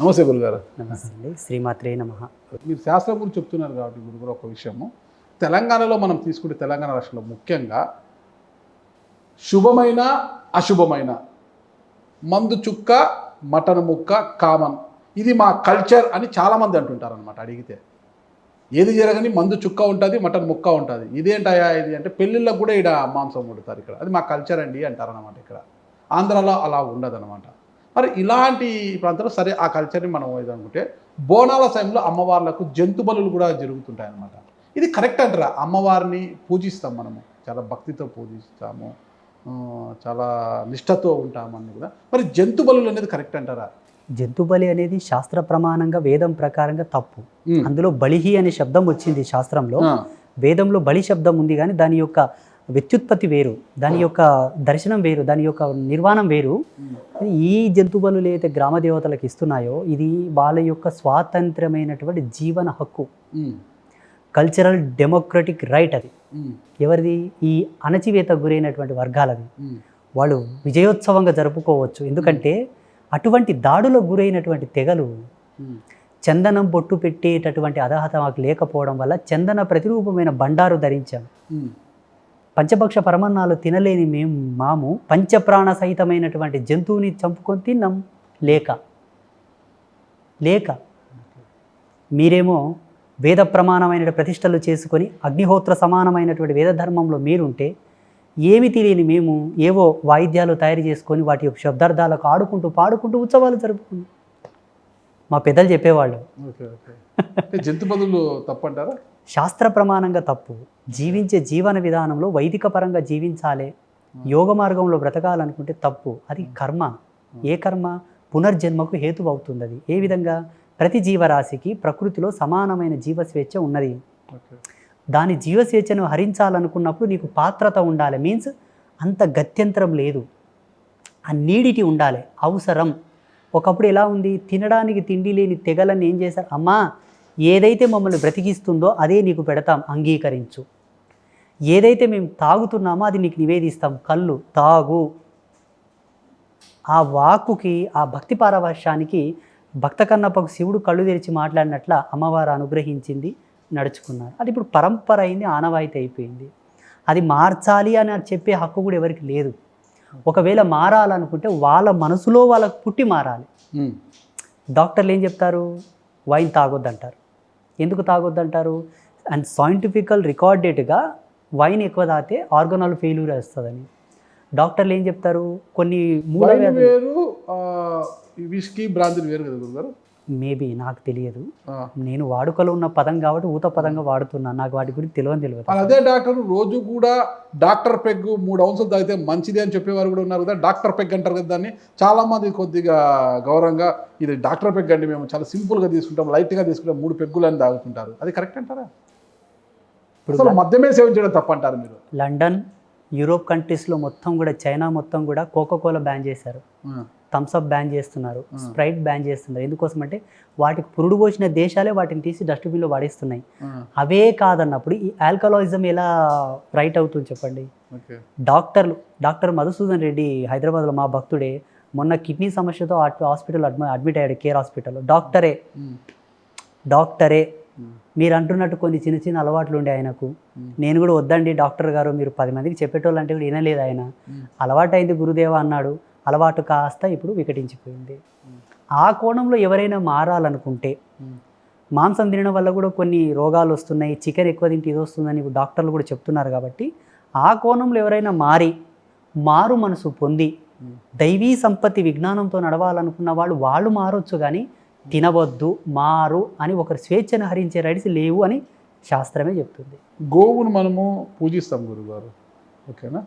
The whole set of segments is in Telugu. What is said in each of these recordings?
నమస్తే గురుగారు. నమస్తే శ్రీమాత్రే నమ. మీరు శాస్త్రం గురించి చెప్తున్నారు కాబట్టి గురుగారు ఒక విషయము. తెలంగాణలో మనం తీసుకుంటే తెలంగాణ రాష్ట్రంలో ముఖ్యంగా శుభమైన అశుభమైన. మందు చుక్క మటన్ ముక్క కామన్. ఇది మా కల్చర్ అని చాలామంది అంటుంటారు అనమాట అడిగితే. ఏది జరగని మందు చుక్క ఉంటుంది మటన్ ముక్క ఉంటుంది. ఇదేంటయా ఇది అంటే పెళ్ళిళ్ళకు కూడా ఇక్కడ మాంసం వండుతారు ఇక్కడ. అది మా కల్చర్ అండి అంటారనమాట ఇక్కడ. ఆంధ్రాలో అలా ఉండదన్నమాట. మరి ఇలాంటి ప్రాంతంలో సరే ఆ కల్చర్ని మనం ఏదనుకుంటే బోనాల సమయంలో అమ్మవార్లకు జంతు బలులు కూడా జరుగుతుంటాయి అన్నమాట ఇది కరెక్ట్ అంటారా? అమ్మవారిని పూజిస్తాం మనము. చాలా భక్తితో పూజిస్తాము. చాలా నిష్టతో ఉంటామని కూడా. మరి జంతు బలులు అనేది కరెక్ట్ అంటారా? జంతు బలి అనేది శాస్త్ర ప్రమాణంగా వేదం ప్రకారంగా తప్పు. అందులో బలిహి అనే శబ్దం వచ్చింది శాస్త్రంలో. వేదంలో బలి శబ్దం ఉంది కానీ దాని యొక్క వ్యుత్పత్తి వేరు దాని యొక్క దర్శనం వేరు దాని యొక్క నిర్వాణం వేరు ఉమ్. ఈ జంతు బలులు ఏదైతే గ్రామ దేవతలకు ఇస్తున్నాయో ఇది వాళ్ళ యొక్క స్వాతంత్రమైనటువంటి జీవన హక్కు. కల్చరల్ డెమోక్రటిక్ రైట్ అది ఉమ్. ఎవరిది ఈ అణచివేత గురైనటువంటి వర్గాలది ఉమ్. వాళ్ళు విజయోత్సవంగా జరుపుకోవచ్చు ఎందుకంటే అటువంటి దాడులకు గురైనటువంటి తెగలు. చందనం బొట్టు పెట్టేటటువంటి అర్హత మాకు లేకపోవడం వల్ల చందన ప్రతిరూపమైన బండారు ధరించాం. పంచభక్ష పరమన్నాలు తినలేని మేము మాము పంచప్రాణ సహితమైనటువంటి జంతువుని చంపుకొని తిన్నాం. లేక. లేక. మీరేమో వేద ప్రమాణమైన ప్రతిష్టలు చేసుకొని అగ్నిహోత్ర సమానమైనటువంటి వేద ధర్మంలో మీరుంటే ఏమి తెలియని మేము ఏవో వాయిద్యాలు తయారు చేసుకొని వాటి యొక్క శబ్దార్థాలకు ఆడుకుంటూ పాడుకుంటూ ఉత్సవాలు జరుపుకున్నాం. మా పెద్దలు చెప్పేవాళ్ళు. జంతు బదులు తప్పంటారా? శాస్త్ర ప్రమాణంగా తప్పు. జీవించే జీవన విధానంలో వైదిక పరంగా జీవించాలి. యోగ మార్గంలో బ్రతకాలనుకుంటే తప్పు. అది కర్మ. ఏ కర్మ? పునర్జన్మకు హేతు అవుతుంది అది ఏ విధంగా? ప్రతి జీవరాశికి ప్రకృతిలో సమానమైన జీవ స్వేచ్ఛ ఉన్నది దాని జీవ స్వేచ్ఛను హరించాలనుకున్నప్పుడు నీకు పాత్రత ఉండాలి. మీన్స్ అంత గత్యంతరం లేదు. ఆ నీడిటి ఉండాలి. అవసరం. ఒకప్పుడు ఎలా ఉంది? తినడానికి తిండి లేని తెగలని ఏం చేశారు? అమ్మా ఏదైతే మమ్మల్ని బ్రతికిస్తుందో అదే నీకు పెడతాం అంగీకరించు. ఏదైతే మేము తాగుతున్నామో అది నీకు నివేదిస్తాం కళ్ళు తాగు. ఆ వాక్కుకి ఆ భక్తి పారవశ్యానికి భక్త కన్నప్పకు శివుడు కళ్ళు తెరిచి మాట్లాడినట్ల అమ్మవారు అనుగ్రహించింది నడుచుకున్నారు. అది ఇప్పుడు పరంపర అయింది ఆనవాయితీ అయిపోయింది. అది మార్చాలి అని చెప్పే హక్కు కూడా ఎవరికి లేదు. ఒకవేళ మారాలనుకుంటే వాళ్ళ మనసులో వాళ్ళకు పుట్టి మారాలి. డాక్టర్లు ఏం చెప్తారు? వైన్ తాగొద్దంటారు. ఎందుకు తాగొద్దంటారు? అండ్ సైంటిఫికల్ రికార్డెడ్గా వైన్ ఎక్కువ తాగితే ఆర్గనాల్ ఫెయిల్యూర్ వస్తుందని. డాక్టర్లు ఏం చెప్తారు? కొన్ని వ్యాధులు. వేరు విస్కీ బ్రాంతిని వేరు కదా మేబీ నాకు తెలియదు. నేను వాడుకలో ఉన్న పదం కాబట్టి ఊత పదంగా వాడుతున్నాను నాకు వాటి గురించి తెలియని తెలియదు. అదే డాక్టర్ రోజు కూడా డాక్టర్ పెగ్ మూడు ఔన్సులు తాగితే మంచిది అని చెప్పేవారు కూడా ఉన్నారు కదా. డాక్టర్ పెగ్ అంటారు కదా దాన్ని. చాలా మంది కొద్దిగా గౌరవంగా ఇది డాక్టర్ పెగ్ అండి మేము చాలా సింపుల్గా తీసుకుంటాం లైట్గా తీసుకుంటాం మూడు పెగ్గులు అని తాగుతుంటారు. అది కరెక్ట్ అంటారా? ఇప్పుడు మద్యమే సేవించడం తప్పంటారు మీరు. లండన్ యూరోప్ కంట్రీస్లో మొత్తం కూడా చైనా మొత్తం కూడా కోకోకోలా బ్యాన్ చేశారు. థమ్స్అప్ బ్యాన్ చేస్తున్నారు. స్ప్రైట్ బ్యాన్ చేస్తున్నారు. ఎందుకోసం అంటే వాటికి పురుడు పోసిన దేశాలే వాటిని తీసి డస్ట్బిన్లో పడేస్తున్నాయి. ఆ, అవే కాదన్నప్పుడు ఈ ఆల్కలాయిజం ఎలా రైట్ అవుతుంది చెప్పండి? డాక్టర్లు డాక్టర్ మధుసూదన్ రెడ్డి హైదరాబాద్లో మా భక్తుడే మొన్న కిడ్నీ సమస్యతో హాస్పిటల్ అడ్మి అడ్మిట్ అయ్యాడు కేర్ హాస్పిటల్లో. డాక్టరే. డాక్టరే. మీరు అంటున్నట్టు కొన్ని చిన్న చిన్న అలవాట్లు ఉండే ఆయనకు. నేను కూడా వద్దండి డాక్టర్ గారు మీరు పది మందికి చెప్పేటోళ్ళు అంటే కూడా వినలేదు ఆయన. ఉమ్, అలవాటైంది గురుదేవ అన్నాడు అలవాటు కాస్త ఇప్పుడు వికటించిపోయింది. ఆ కోణంలో ఎవరైనా మారాలనుకుంటే మాంసం తినడం వల్ల కూడా కొన్ని రోగాలు వస్తున్నాయి చికెన్ ఎక్కువ తింటే ఇది వస్తుందని డాక్టర్లు కూడా చెప్తున్నారు కాబట్టి ఆ కోణంలో ఎవరైనా మారి మారు మనసు పొంది. దైవీ సంపత్తి విజ్ఞానంతో నడవాలనుకున్న వాళ్ళు వాళ్ళు మారొచ్చు కానీ తినవద్దు మారు అని ఒకరి స్వేచ్ఛను హరించే రైట్స్ లేవు అని శాస్త్రమే చెప్తుంది. గోవును మనము పూజిస్తాం గురుగారు. ఓకేనా?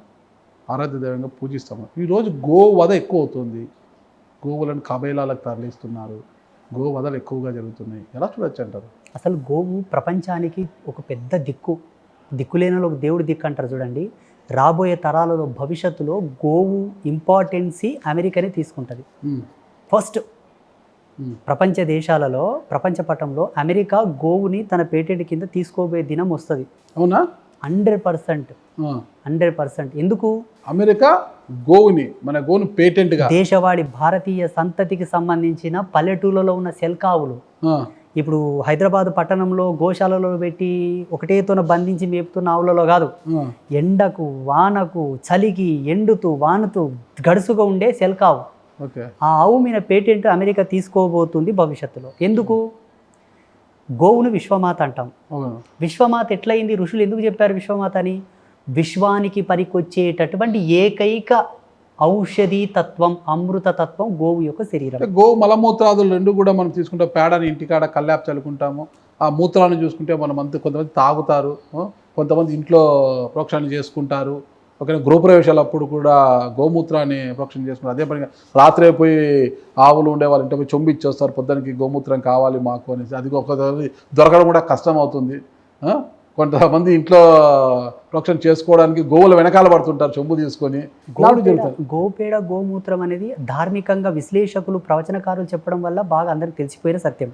ఆరాధ్య దైవంగా పూజిస్తాము ఈరోజు గో వధ ఎక్కువ అవుతుంది గోవులను కబేలాలకు తరలిస్తున్నారు. గో వధలు ఎక్కువగా జరుగుతున్నాయి. ఎలా చూడొచ్చు అంటారు? అసలు గోవు ప్రపంచానికి ఒక పెద్ద దిక్కు. దిక్కులేనలో ఒక దేవుడి దిక్కు అంటారు చూడండి. రాబోయే తరాలలో భవిష్యత్తులో గోవు ఇంపార్టెన్సీ అమెరికానే తీసుకుంటుంది. ఫస్ట్ ప్రపంచ దేశాలలో ప్రపంచ పటంలో అమెరికా గోవుని తన పేటెంట్ కింద తీసుకోబోయే దినం వస్తుంది. అవునా? Hundred percent. Hundred percent. ఎందుకు? అమెరికా గోవుని మన గోవును పేటెంట్గా. దేశవాళి భారతీయ సంతతికి సంబంధించిన పల్లెటూళ్ళలో ఉన్న సెల్కావులు ఇప్పుడు హైదరాబాద్ పట్టణంలో గోశాలలో పెట్టి ఒకటేతోన బంధించి మేపుతున్న ఆవులలో కాదు. ఎండకు వానకు చలికి ఎండుతూ వానుతూ గడుసుగా ఉండే సెల్కావు ఆ ఆవు మీద పేటెంట్ అమెరికా తీసుకోబోతుంది భవిష్యత్తులో. ఎందుకు? గోవును విశ్వమాత అంటాం. విశ్వమాత ఎట్లయింది? ఋషులు ఎందుకు చెప్పారు విశ్వమాత అని విశ్వానికి పనికొచ్చేటటువంటి ఏకైక ఔషధీ తత్వం అమృత తత్వం గోవు యొక్క శరీరం. గోవు మలమూత్రాదులు రెండు కూడా మనం తీసుకుంటే పేడని ఇంటికాడ కల్లాపు చల్లుకుంటాము. ఆ మూత్రాలను చూసుకుంటే మనం అంత కొంతమంది తాగుతారు. కొంతమంది ఇంట్లో ప్రోక్షణ చేసుకుంటారు. ఒక గృహప్రవేశాలు అప్పుడు కూడా గోమూత్రాన్ని ప్రోక్షణ చేసుకుంటారు అదే పనిగా రాత్రి అయిపోయి ఆవులు ఉండే వాళ్ళ ఇంటి పోయి చొంబి ఇచ్చేస్తారు పొద్దునకి గోమూత్రం కావాలి మాకు అనేసి. అది ఒక దొరకడం కూడా కష్టం అవుతుంది. కొంతమంది ఇంట్లో ప్రోక్షణ చేసుకోవడానికి గోవుల వెనకాల పడుతుంటారు చెంబు తీసుకొని. గోపేడ గోమూత్రం అనేది ధార్మికంగా విశ్లేషకులు ప్రవచనకారులు చెప్పడం వల్ల బాగా అందరికి తెలిసిపోయిన సత్యం.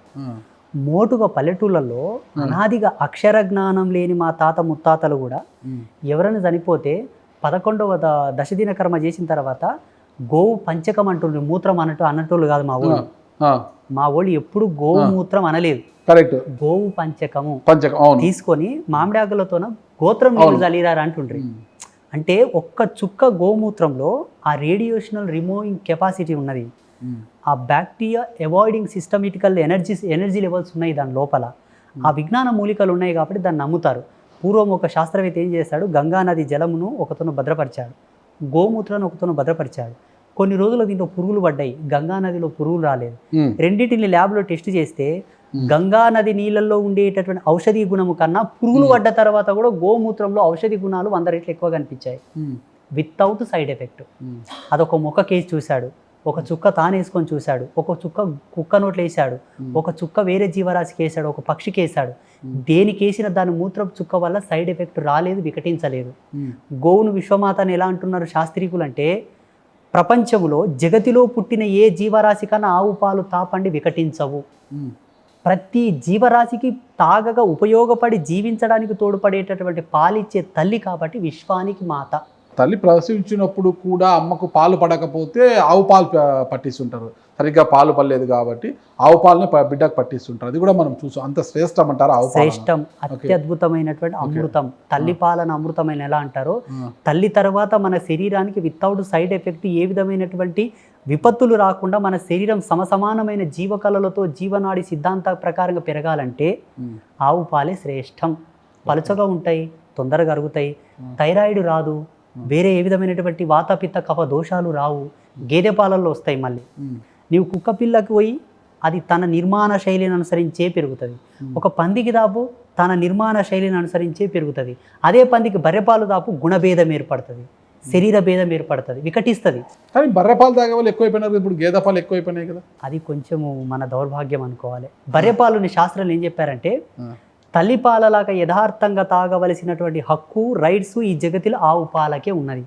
మోటుగా పల్లెటూళ్ళల్లో అనాదిగా అక్షర జ్ఞానం లేని మా తాత ముత్తాతలు కూడా ఎవరైనా చనిపోతే పదకొండవ దశదిన కర్మ చేసిన తర్వాత గోవు పంచకం అంటుండ్రు మూత్రం అన్నట్టు అన్నట్టులు కాదు మా ఊళ్ళు. మా వాళ్ళు ఎప్పుడు గోవు మూత్రం అనలేదు. కరెక్ట్. గోవు పంచకము పంచకం తీసుకొని మామిడి ఆకులతోన గోత్రం నీళ్ళు అంటుండ్రి. ఉమ్, అంటే ఒక్క చుక్క గోమూత్రంలో ఆ రేడియేషనల్ రిమూవింగ్ కెపాసిటీ ఉన్నది. ఆ bacteria avoiding systematical energy energy levels ఉన్నాయి దాని లోపల. ఆ విజ్ఞాన మూలికలు ఉన్నాయి కాబట్టి దాన్ని నమ్ముతారు. పూర్వం ఒక శాస్త్రవేత్త ఏం చేశాడు? గంగా నది జలమును ఒకతను భద్రపరిచాడు. గోమూత్రాన్ని ఒకతను భద్రపరిచాడు. కొన్ని రోజులు దీంట్లో పురుగులు పడ్డాయి. గంగా నదిలో పురుగులు రాలేదు. రెండింటిని ల్యాబ్లో టెస్ట్ చేస్తే గంగా నది నీళ్ళల్లో ఉండేటటువంటి ఔషధీ గుణము కన్నా పురుగులు పడ్డ తర్వాత కూడా గోమూత్రంలో ఔషధి గుణాలు వంద రెట్లు ఎక్కువ కనిపించాయి. Without side effect. అదొక మొక్క కేసు చూశాడు. ఒక చుక్క తానేసుకొని చూశాడు. ఒక చుక్క కుక్క నోట్లు వేసాడు ఒక చుక్క వేరే జీవరాశికి వేసాడు ఒక పక్షికి వేసాడు దేనికి వేసిన దాని మూత్రపు చుక్క వల్ల సైడ్ ఎఫెక్ట్ రాలేదు వికటించలేదు. గోవును విశ్వమాత అని ఎలా అంటున్నారు శాస్త్రీకులు అంటే ప్రపంచంలో జగతిలో పుట్టిన ఏ జీవరాశి కన్నా ఆవు పాలు తాపండి వికటించవు. ప్రతి జీవరాశికి తాగగా ఉపయోగపడి జీవించడానికి తోడ్పడేటటువంటి పాలిచ్చే తల్లి కాబట్టి విశ్వానికి మాత. తల్లి ప్రసవించినప్పుడు కూడా అమ్మకు పాలు పడకపోతే ఆవు పాలు పట్టిస్తుంటారు. సరిగ్గా పాలు పడలేదు కాబట్టి ఆవు పాలని బిడ్డకు పట్టిస్తుంటారు. అది కూడా మనం చూసాం. అంత శ్రేష్టం అంటారు ఆవు శ్రేష్టం. అత్యద్భుతమైనటువంటి అమృతం. తల్లి పాలన అమృతమైన ఎలా అంటారో తల్లి తర్వాత మన శరీరానికి వితౌట్ సైడ్ ఎఫెక్ట్ ఏ విధమైనటువంటి విపత్తులు రాకుండా మన శరీరం సమసమానమైన జీవకళలతో జీవనాడి సిద్ధాంత ప్రకారంగా పెరగాలంటే ఆవు పాలే శ్రేష్టం. పలుచగా ఉంటాయి తొందరగా అరుగుతాయి. థైరాయిడ్ రాదు. వేరే ఏ విధమైనటువంటి వాతపిత్త కఫ దోషాలు రావు. గేదె పాలల్లో వస్తాయి మళ్ళీ. నీవు కుక్క పిల్లకి పోయి అది తన నిర్మాణ శైలిని అనుసరించే పెరుగుతుంది. ఒక పందికి దాపు తన నిర్మాణ శైలిని అనుసరించే పెరుగుతుంది. అదే పందికి బర్రెపాలు దాపు గుణభేదం ఏర్పడుతుంది. శరీర భేదం ఏర్పడుతుంది. వికటిస్తుంది. కానీ బర్రె పాలు తాగే వాళ్ళు ఎక్కువైపోయినారు. ఇప్పుడు గేదె పాలు ఎక్కువైపోయినాయి కదా. అది కొంచెము మన దౌర్భాగ్యం అనుకోవాలి. బర్రెపాలుని శాస్త్రాలు ఏం చెప్పారంటే తల్లిపాలలాగా యథార్థంగా తాగవలసినటువంటి హక్కు రైట్స్ ఈ జగతిలో ఆవు పాలకే ఉన్నది.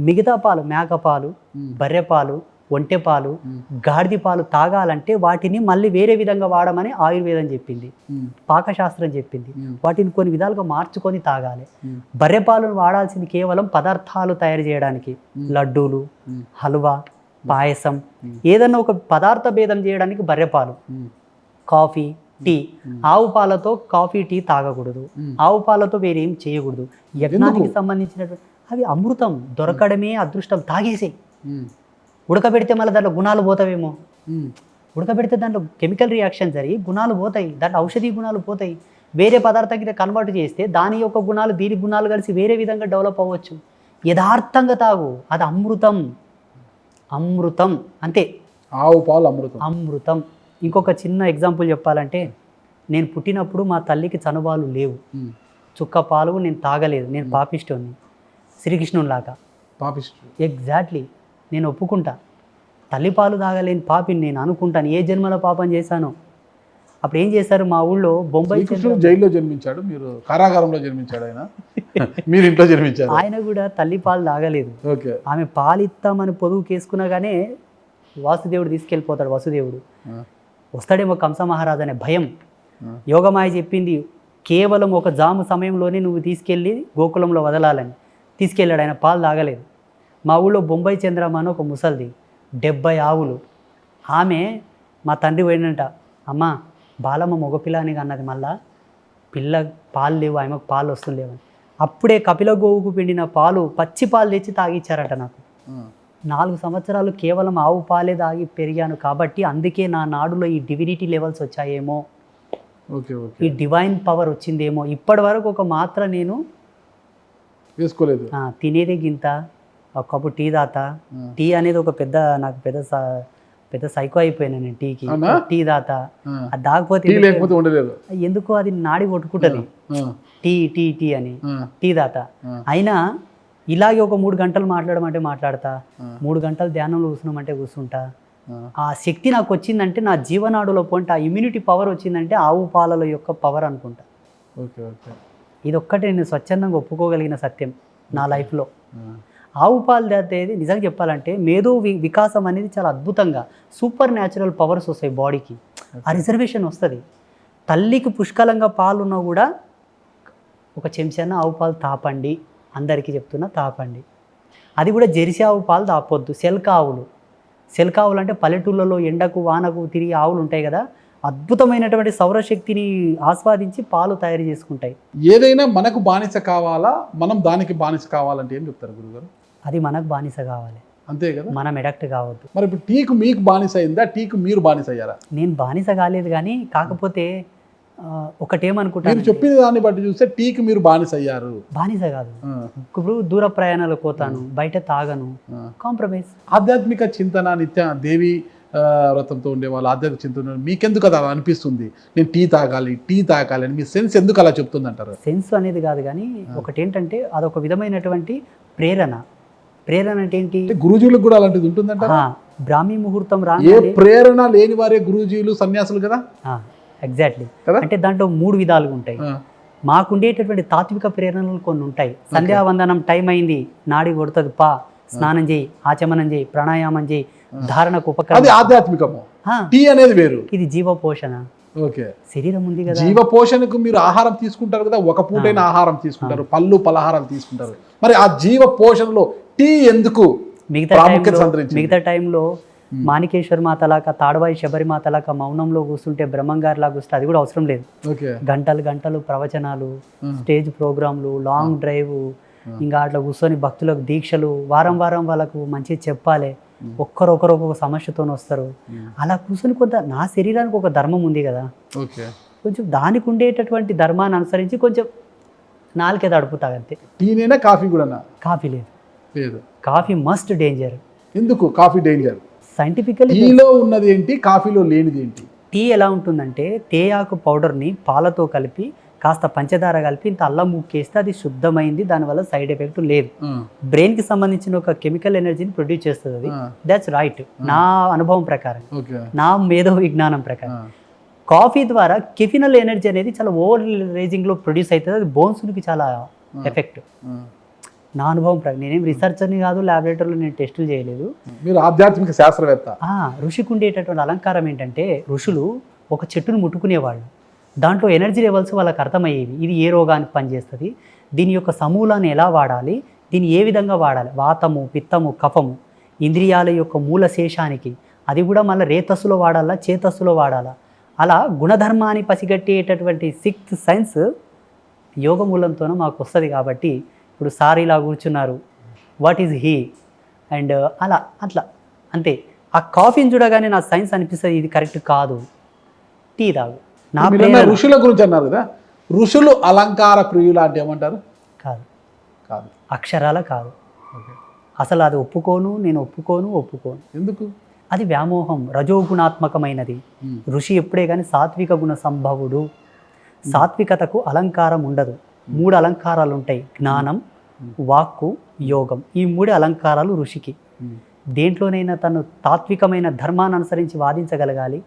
మిగతా పాలు మేక పాలు ఉమ్, బర్రె పాలు ఒంటె పాలు ఉమ్, గాడిద పాలు తాగాలంటే వాటిని మళ్ళీ వేరే విధంగా వాడమని ఆయుర్వేదం చెప్పింది. పాకశాస్త్రం చెప్పింది. వాటిని కొన్ని విధాలుగా మార్చుకొని తాగాలి. ఉమ్, బర్రె పాలను వాడాల్సింది కేవలం పదార్థాలు తయారు చేయడానికి. లడ్డూలు హల్వా పాయసం. ఏదన్నా ఒక పదార్థ భేదం చేయడానికి బర్రె పాలు. ఉమ్, కాఫీ టీ. ఆవు పాలతో కాఫీ టీ తాగకూడదు. ఆవు పాలతో వేరేం చేయకూడదు. యజ్ఞానికి సంబంధించినటువంటి అవి అమృతం దొరకడమే అదృష్టం. తాగేసేయి ఉమ్, ఉడకబెడితే మళ్ళీ దాంట్లో గుణాలు పోతావేమో ఉడకబెడితే దాంట్లో కెమికల్ రియాక్షన్ జరిగి గుణాలు పోతాయి. దాంట్లో ఔషధీ గుణాలు పోతాయి. వేరే పదార్థం కింద కన్వర్ట్ చేస్తే దాని యొక్క గుణాలు దీని గుణాలు కలిసి వేరే విధంగా డెవలప్ అవ్వచ్చు. యథార్థంగా తాగు. అది అమృతం. అమృతం. అంతే. ఆవు పాలు అమృతం. అమృతం. ఇంకొక చిన్న ఎగ్జాంపుల్ చెప్పాలంటే నేను పుట్టినప్పుడు మా తల్లికి చనుబాలు లేవు. చుక్క పాలు నేను తాగలేదు. నేను పాపిష్టోని శ్రీకృష్ణునిలాగా. పాపిష్టి ఎగ్జాక్ట్లీ నేను ఒప్పుకుంటా. తల్లి పాలు తాగలేని పాపిని నేను అనుకుంటాను. ఏ జన్మలో పాపం చేశానో. అప్పుడు ఏం చేశారు? మా ఊళ్ళో బొంబాయి జైల్లో జన్మించాడు. మీరు కారాగారంలో జన్మించాడు ఆయన. మీరు ఇంట్లో జన్మించారు. ఆయన కూడా తల్లి పాలు తాగలేదు. ఓకే. ఆమె పాలు ఇస్తామని పొదువు కేసుకునగానే వాసుదేవుడు తీసుకెళ్ళిపోతాడు వసుదేవుడు. వస్తాడేమో కంస మహారాజు అనే భయం. యోగమాయ చెప్పింది కేవలం ఒక జాము సమయంలోనే నువ్వు తీసుకెళ్ళి గోకులంలో వదలాలని. తీసుకెళ్ళాడు ఆయన పాలు తాగలేదు. మా ఊళ్ళో బొంబాయి చంద్రమ్మ అని ఒక ముసలిది డెబ్బై ఆవులు. ఆమె మా తండ్రి పోయినంట అమ్మ బాలమ్మ మగపిల్లని అన్నది మళ్ళా. పిల్ల పాలు లేవు ఆమెకు పాలు వస్తుండేవని అప్పుడే కపిల గోవుకు పిండిన పాలు పచ్చి పాలు తెచ్చి తాగిచ్చారట నాకు. నాలుగు సంవత్సరాలు కేవలం ఆవు పాలే తాగి పెరిగాను కాబట్టి అందుకే నా నాడులో ఈ డివినిటీ లెవెల్స్ వచ్చాయేమో. Okay okay. ఈ డివైన్ పవర్ వచ్చిందేమో. ఇప్పటి వరకు ఒక మాత్ర నేను వేసుకోలేదు. తినేదే గింత. ఒక కప్పు టీ ఆ, టీ అనేది ఒక పెద్ద నాకు పెద్ద పెద్ద సైకో అయిపోయాను నేను టీకి? టీ ఆ. అది దాకపోతే ఎందుకో అది నాడి కొట్టుకుంటుంది? టీ టీ టీ అని. టీ ఆ. అయినా ఇలాగే ఒక మూడు గంటలు మాట్లాడమంటే మాట్లాడతా. మూడు గంటలు ధ్యానంలో కూర్చున్నామంటే కూర్చుంటా. ఆ, శక్తి నాకు వచ్చిందంటే నా జీవనాడులో పోంటే ఆ ఇమ్యూనిటీ పవర్ వచ్చిందంటే ఆవు పాలల యొక్క పవర్ అనుకుంటా. Okay okay. ఇది ఒక్కటే నేను స్వచ్ఛందంగా ఒప్పుకోగలిగిన సత్యం నా లైఫ్లో. ఆవు పాలు దాటేది నిజంగా చెప్పాలంటే మేధో వి వికాసం అనేది చాలా అద్భుతంగా సూపర్ న్యాచురల్ పవర్స్ వస్తాయి బాడీకి ఆ రిజర్వేషన్ వస్తుంది. తల్లికి పుష్కలంగా పాలు ఉన్నా కూడా ఒక చెంచాన ఆవు పాలు తాపండి. అందరికీ చెప్తున్నా తాపండి అది కూడా జెర్సీ ఆవు పాలు తాపొద్దు. సెల్క ఆవులు. సెల్క ఆవులు అంటే పల్లెటూళ్ళలో ఎండకు వానకు తిరిగి ఆవులు ఉంటాయి కదా అద్భుతమైనటువంటి సౌరశక్తిని ఆస్వాదించి పాలు తయారు చేసుకుంటాయి. ఏదైనా మనకు బానిస కావాలా? మనం దానికి బానిస కావాలంటే ఏం చెప్తారు గురుగారు? అది మనకు బానిస కావాలి. అంతే కదా? మనం ఎడక్ట్ కావద్దు. మరి ఇప్పుడు టీకు మీకు బానిస అయిందా? టీకు మీరు బానిస అయ్యారా? నేను బానిస కాలేదు కానీ కాకపోతే ఆ, మీరు చెప్పిన దాన్ని బట్టి చూస్తే టీకి మీరు బానిస అయ్యారు బానిస కాదు. ఇప్పుడు దూర ప్రయాణాలకు పోతాను బయట తాగను. కాంప్రమైజ్. ఆధ్యాత్మిక చింతన నిత్య దేవి వ్రతంతో ఉండేవాళ్ళు ఆధ్యాత్మిక చింతన మీకెందుకు అది అలా అనిపిస్తుంది? నేను టీ తాగాలి టీ తాగాలి అని మీ సెన్స్ ఎందుకు అలా చెప్తుంది అంటారు సెన్స్ అనేది కాదు కానీ ఒకటి ఏంటంటే అదొక విధమైనటువంటి ప్రేరణ. ప్రేరణ అంటే ఏంటి? గురూజీలకు కూడా అలాంటిది ఉంటుందంటారా? ఆ, బ్రాహ్మీ ముహూర్తం ఏ రాగానే ప్రేరణ లేని వారే గురూజీలు సన్యాసులు కదా? ఎగ్జాక్ట్లీ? అంటే దాంట్లో మూడు విధాలుగా ఉంటాయి. మాకుండేటటువంటి తాత్విక ప్రేరణలు కొన్ని ఉంటాయి. సంధ్యావందనం టైం అయింది నాడి కొడుతుంది పా స్నానం చేయి ఆచమనం చేయి ప్రాణాయామం చేయి ధారణకు ఉపకరణ ఆధ్యాత్మికము. టీ అనేది వేరు. ఇది జీవ పోషణ ఓకే. శరీరం ఉంది కదా. జీవ పోషణకు మీరు ఆహారం తీసుకుంటారు కదా ఒక పూటైన ఆహారం తీసుకుంటారు పళ్ళు పలహారాలు తీసుకుంటారు. మరి ఆ జీవ పోషణలో టీ ఎందుకు మిగతా. మిగతా టైంలో మాణికేశ్వర మాతలాక తాడవాయి శబరి మాతలాక మౌనంలో కూర్చుంటే బ్రహ్మంగారిలా కూర్చుంటే అది కూడా అవసరం లేదు. గంటలు గంటలు ప్రవచనాలు. స్టేజ్ ప్రోగ్రాంలు లాంగ్ డ్రైవ్ ఇంకా అట్లా కూర్చొని భక్తులకు దీక్షలు వారం వారం వాళ్ళకు మంచిగా చెప్పాలి. ఒక్కరొకరు ఒక్కొక్క సమస్యతో వస్తారు. అలా కూర్చొని కొంత నా శరీరానికి ఒక ధర్మం ఉంది కదా. కొంచెం దానికి ఉండేటటువంటి ధర్మాన్ని అనుసరించి కొంచెం నాలుకే తడుపుతా అంతే. టీనేనా కాఫీ కూడా కాఫీ లేదు. లేదు. Coffee must danger. ఎందుకు? Coffee danger. సైంటిఫికలీ టీలో ఉన్నది ఏంటి? కాఫీలో లేనిది ఏంటి? టీ ఎలా ఉంటుందంటే తేయాకు పౌడర్ని పాలతో కలిపి కాస్త పంచదార కలిపి ఇంత అల్లం ముక్కేస్తే అది శుద్ధమైంది దానివల్ల సైడ్ ఎఫెక్ట్ లేదు. ఆ, బ్రెయిన్కి సంబంధించిన ఒక కెమికల్ ఎనర్జీని ప్రొడ్యూస్ చేస్తుంది అది. దాట్స్ రైట్ నా అనుభవం ప్రకారం. నా మేధో విజ్ఞానం ప్రకారం. కాఫీ ద్వారా కెఫినల్ ఎనర్జీ అనేది చాలా ఓవర్ రేజింగ్లో ప్రొడ్యూస్ అవుతుంది. అది బోన్స్కి చాలా ఎఫెక్ట్. నా అనుభవం ప్రకారం. నేనేం రీసెర్చర్ని కాదు ల్యాబొరేటరీలో నేను టెస్టులు చేయలేదు. మీరు ఆధ్యాత్మిక శాస్త్రవేత్త. ఋషికి ఉండేటటువంటి అలంకారం ఏంటంటే ఋషులు ఒక చెట్టును ముట్టుకునేవాళ్ళు. దాంట్లో ఎనర్జీ లెవెల్స్ వాళ్ళకి అర్థమయ్యేవి. ఇది ఏ రోగానికి పనిచేస్తుంది? దీని యొక్క సమూలాన్ని ఎలా వాడాలి? దీన్ని ఏ విధంగా వాడాలి? వాతము పిత్తము కఫము ఇంద్రియాల యొక్క మూల శేషానికి. అది కూడా మళ్ళీ రేతస్సులో వాడాలా? చేతస్సులో వాడాలా? అలా గుణధర్మాన్ని పసిగట్టేటటువంటి సిక్స్త్ సైన్స్ యోగమూలంతోనూ మాకు వస్తుంది కాబట్టి ఇప్పుడు సార్ ఇలా కూర్చున్నారు వాట్ ఈజ్ హీ అండ్ అలా అట్లా. అంతే ఆ కాఫీని చూడగానే నా సైన్స్ అనిపిస్తుంది ఇది కరెక్ట్ కాదు. టీ తాగు. నా ఋషుల గురించి అన్నారు కదా? ఋషులు అలంకార ప్రియులు అంటే ఏమంటారు? కాదు. కాదు. అక్షరాల కాదు. అసలు అది ఒప్పుకోను నేను ఒప్పుకోను ఒప్పుకోను. ఎందుకు? అది వ్యామోహం రజోగుణాత్మకమైనది. ఋషి ఎప్పుడే కానీ సాత్విక గుణ సంభవుడు. సాత్వికతకు అలంకారం ఉండదు. మూడు అలంకారాలు ఉంటాయి జ్ఞానం వాక్కు యోగం ఈ మూడు అలంకారాలు ఋషికి. దేంట్లోనైనా తను తాత్వికమైన ధర్మాన్ని అనుసరించి వాదించగలగాలి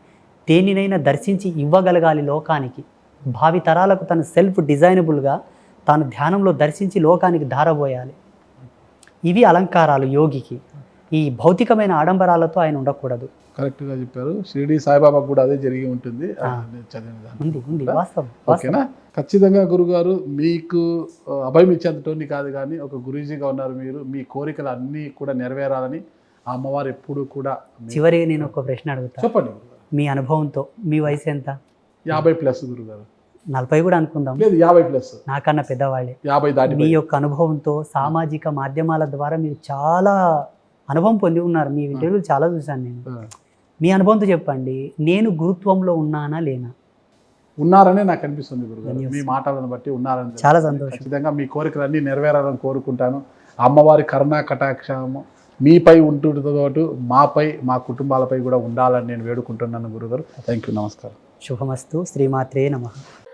దేనినైనా దర్శించి ఇవ్వగలగాలి లోకానికి. భావి తరాలకు తను సెల్ఫ్ డిజైనబుల్గా తాను ధ్యానంలో దర్శించి లోకానికి ధారబోయాలి. ఇవి అలంకారాలు యోగికి. ఈ భౌతికమైన ఆడంబరాలతో ఆయన ఉండకూడదు. కరెక్ట్గా చెప్పారు. షిరిడి సాయిబాబా కూడా అదే జరిగి ఉంటుంది. ఉంది ఉంది. వాస్తవం. ఓకేనా? ఖచ్చితంగా గురుగారు మీకు అభయం ఇచ్చేంతటోని కాదు కానీ ఒక గురూజీగా ఉన్నారు మీరు. మీ కోరికలు అన్నీ కూడా నెరవేరాలని ఆ అమ్మవారు ఎప్పుడు కూడా చివరిగా నేను ఒక ప్రశ్న అడుగుతా. చెప్పండి మీ అనుభవంతో మీ వయసు ఎంత? యాభై ప్లస్ గురుగారు. నలభై కూడా అనుకుందాం. లేదు యాభై ప్లస్. నాకన్నా పెద్దవాళ్ళే. యాభై దాటి మీ యొక్క అనుభవంతో సామాజిక మాధ్యమాల ద్వారా మీరు చాలా అనుభవం పొంది ఉన్నారు. మీ ఇంటర్వ్యూలు చాలా చూశాను నేను. మీ అనుభవంతో చెప్పండి నేను గురుత్వంలో ఉన్నానా లేనా? ఉన్నారనే నాకు అనిపిస్తుంది గురుగారు. మీ మాటలను బట్టి ఉన్నారని చాలా సంతోషం. ఖచ్చితంగా మీ కోరికలన్నీ నెరవేరాలని కోరుకుంటాను. అమ్మవారి కరుణా కటాక్షము మీపై ఉంటుందో పాటు మాపై మా కుటుంబాలపై కూడా ఉండాలని నేను వేడుకుంటున్నాను గురుగారు. థ్యాంక్ యూ నమస్కారం. శుభమస్తు. శ్రీమాత్రే నమః.